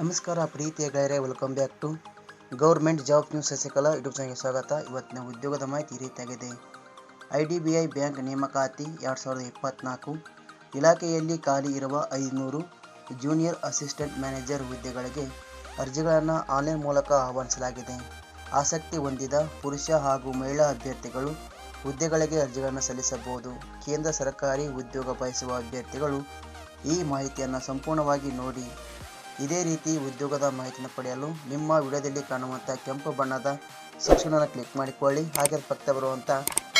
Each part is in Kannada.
ನಮಸ್ಕಾರ ಪ್ರೀತಿಯ ಗೆಳೆಯರೆ welcome back to government job news Sasikala YouTube ಚಾನಲ್ಗೆ ಸ್ವಾಗತ. ಇವತ್ತಿನ ಉದ್ಯೋಗದ ಮಾಹಿತಿ ಈ ರೀತಿಯಾಗಿದೆ. I D B I bank ನೇಮಕಾತಿ ಎರಡು ಸಾವಿರದ ಇಪ್ಪತ್ತ್ನಾಲ್ಕು ಇಲಾಖೆಯಲ್ಲಿ ಖಾಲಿ ಇರುವ ಐದುನೂರು ಜೂನಿಯರ್ ಅಸಿಸ್ಟೆಂಟ್ ಮ್ಯಾನೇಜರ್ ಹುದ್ದೆಗಳಿಗೆ ಅರ್ಜಿಗಳನ್ನು ಆನ್ಲೈನ್ ಮೂಲಕ ಆಹ್ವಾನಿಸಲಾಗಿದೆ. ಆಸಕ್ತಿ ಹೊಂದಿದ ಪುರುಷ ಹಾಗೂ ಮಹಿಳಾ ಅಭ್ಯರ್ಥಿಗಳು ಹುದ್ದೆಗಳಿಗೆ ಅರ್ಜಿಗಳನ್ನು ಸಲ್ಲಿಸಬಹುದು. ಕೇಂದ್ರ ಸರ್ಕಾರಿ ಉದ್ಯೋಗ ಬಯಸುವ ಅಭ್ಯರ್ಥಿಗಳು ಈ ಮಾಹಿತಿಯನ್ನು ಸಂಪೂರ್ಣವಾಗಿ ನೋಡಿ. ಇದೇ ರೀತಿ ಉದ್ಯೋಗದ ಮಾಹಿತಿಯನ್ನು ಪಡೆಯಲು ನಿಮ್ಮ ವಿಡಿಯೋದಲ್ಲಿ ಕಾಣುವಂಥ ಕೆಂಪು ಬಣ್ಣದ ಸೆಕ್ಷನನ್ನು ಕ್ಲಿಕ್ ಮಾಡಿಕೊಳ್ಳಿ, ಹಾಗೆ ಪಕ್ಕ ಬರುವಂಥ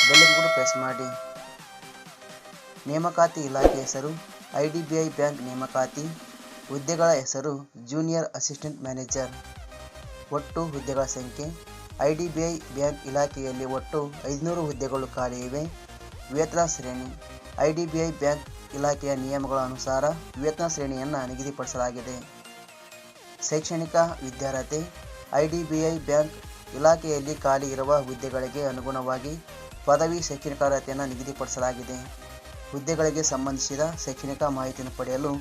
ಬೆಲ್ಲನ್ನು ಕೂಡ ಪ್ರೆಸ್ ಮಾಡಿ. ನೇಮಕಾತಿ ಇಲಾಖೆ ಹೆಸರು, I D B I bank ನೇಮಕಾತಿ, ಹುದ್ದೆಗಳ ಹೆಸರು ಜೂನಿಯರ್ ಅಸಿಸ್ಟೆಂಟ್ ಮ್ಯಾನೇಜರ್ ಒಟ್ಟು ಹುದ್ದೆಗಳ ಸಂಖ್ಯೆ, I D B I bank ಇಲಾಖೆಯಲ್ಲಿ ಒಟ್ಟು ಐದುನೂರು ಹುದ್ದೆಗಳು ಖಾಲಿ ಇವೆ. ವೇತನ ಶ್ರೇಣಿ, I D B I bank ಇಲಾಖೆಯ ನಿಯಮಗಳ ಅನುಸಾರ ವೇತನ ಶ್ರೇಣಿಯನ್ನು ನಿಗದಿಪಡಿಸಲಾಗಿದೆ. ಶೈಕ್ಷಣಿಕ ವಿದ್ಯಾರ್ಹತೆ, I D B I bank ಇಲಾಖೆಯಲ್ಲಿ ಖಾಲಿ ಇರುವ ಹುದ್ದೆಗಳಿಗೆ ಅನುಗುಣವಾಗಿ ಪದವಿ ಶೈಕ್ಷಣಿಕ ಅರ್ಹತೆಯನ್ನು ನಿಗದಿಪಡಿಸಲಾಗಿದೆ. ಹುದ್ದೆಗಳಿಗೆ ಸಂಬಂಧಿಸಿದ ಶೈಕ್ಷಣಿಕ ಮಾಹಿತಿಯನ್ನು ಪಡೆಯಲು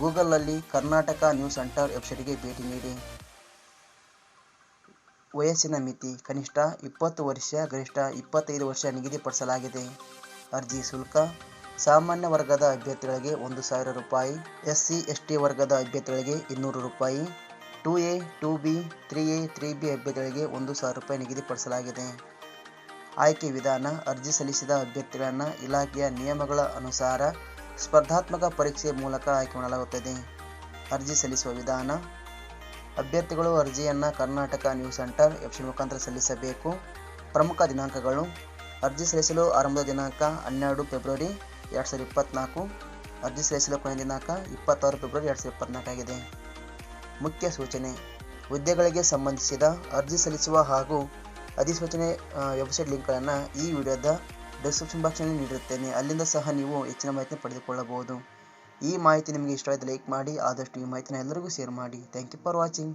ಗೂಗಲ್ನಲ್ಲಿ ಕರ್ನಾಟಕ ನ್ಯೂಸ್ ಸೆಂಟರ್ ವೆಬ್ಸೈಟ್ಗೆ ಭೇಟಿ ನೀಡಿ. ವಯಸ್ಸಿನ ಮಿತಿ, ಕನಿಷ್ಠ ಇಪ್ಪತ್ತು ವರ್ಷ, ಗರಿಷ್ಠ ಇಪ್ಪತ್ತೈದು ವರ್ಷ ನಿಗದಿಪಡಿಸಲಾಗಿದೆ. ಅರ್ಜಿ ಶುಲ್ಕ ಸಾಮಾನ್ಯ ವರ್ಗದ ಅಭ್ಯರ್ಥಿಗಳಿಗೆ ಒಂದು ಸಾವಿರ ರೂಪಾಯಿ ಎಸ್ ಸಿ ಎಸ್ ಟಿ ವರ್ಗದ ಅಭ್ಯರ್ಥಿಗಳಿಗೆ ಇನ್ನೂರು ರೂಪಾಯಿ, two A, two B, three A, three B ಅಭ್ಯರ್ಥಿಗಳಿಗೆ ಒಂದು ಸಾವಿರ ರೂಪಾಯಿ ನಿಗದಿಪಡಿಸಲಾಗಿದೆ. ಆಯ್ಕೆ ವಿಧಾನ, ಅರ್ಜಿ ಸಲ್ಲಿಸಿದ ಅಭ್ಯರ್ಥಿಗಳನ್ನು ಇಲಾಖೆಯ ನಿಯಮಗಳ ಅನುಸಾರ ಸ್ಪರ್ಧಾತ್ಮಕ ಪರೀಕ್ಷೆ ಮೂಲಕ ಆಯ್ಕೆ ಮಾಡಲಾಗುತ್ತದೆ. ಅರ್ಜಿ ಸಲ್ಲಿಸುವ ವಿಧಾನ, ಅಭ್ಯರ್ಥಿಗಳು ಅರ್ಜಿಯನ್ನು ಕರ್ನಾಟಕ ನ್ಯೂಸ್ ಸೆಂಟರ್ ವೆಬ್ಸೈಟ್ ಮುಖಾಂತರ ಸಲ್ಲಿಸಬೇಕು. ಪ್ರಮುಖ ದಿನಾಂಕಗಳು, ಅರ್ಜಿ ಸಲ್ಲಿಸಲು ಆರಂಭದ ದಿನಾಂಕ ಹನ್ನೆರಡು ಫೆಬ್ರವರಿ ಎರಡು ಸಾವಿರದ ಇಪ್ಪತ್ತ್ನಾಲ್ಕು ಅರ್ಜಿ ಸಲ್ಲಿಸಲು ಕೊನೆಯ ದಿನಾಂಕ ಇಪ್ಪತ್ತಾರು ಫೆಬ್ರವರಿ ಎರಡು ಸಾವಿರದ ಇಪ್ಪತ್ತ್ನಾಲ್ಕಾಗಿದೆ ಮುಖ್ಯ ಸೂಚನೆ, ಹುದ್ದೆಗಳಿಗೆ ಸಂಬಂಧಿಸಿದ ಅರ್ಜಿ ಸಲ್ಲಿಸುವ ಹಾಗೂ ಅಧಿಸೂಚನೆ ವೆಬ್ಸೈಟ್ ಲಿಂಕ್ಗಳನ್ನು ಈ ವಿಡಿಯೋದ ಡಿಸ್ಕ್ರಿಪ್ಷನ್ ಬಾಕ್ಸ್ನಲ್ಲಿ ನೀಡಿರುತ್ತೇನೆ. ಅಲ್ಲಿಂದ ಸಹ ನೀವು ಹೆಚ್ಚಿನ ಮಾಹಿತಿ ಪಡೆದುಕೊಳ್ಳಬಹುದು. ಈ ಮಾಹಿತಿ ನಿಮಗೆ ಇಷ್ಟವಾದ ಲೈಕ್ ಮಾಡಿ, ಆದಷ್ಟು ಈ ಮಾಹಿತಿನ ಎಲ್ಲರಿಗೂ ಶೇರ್ ಮಾಡಿ. Thank you for watching.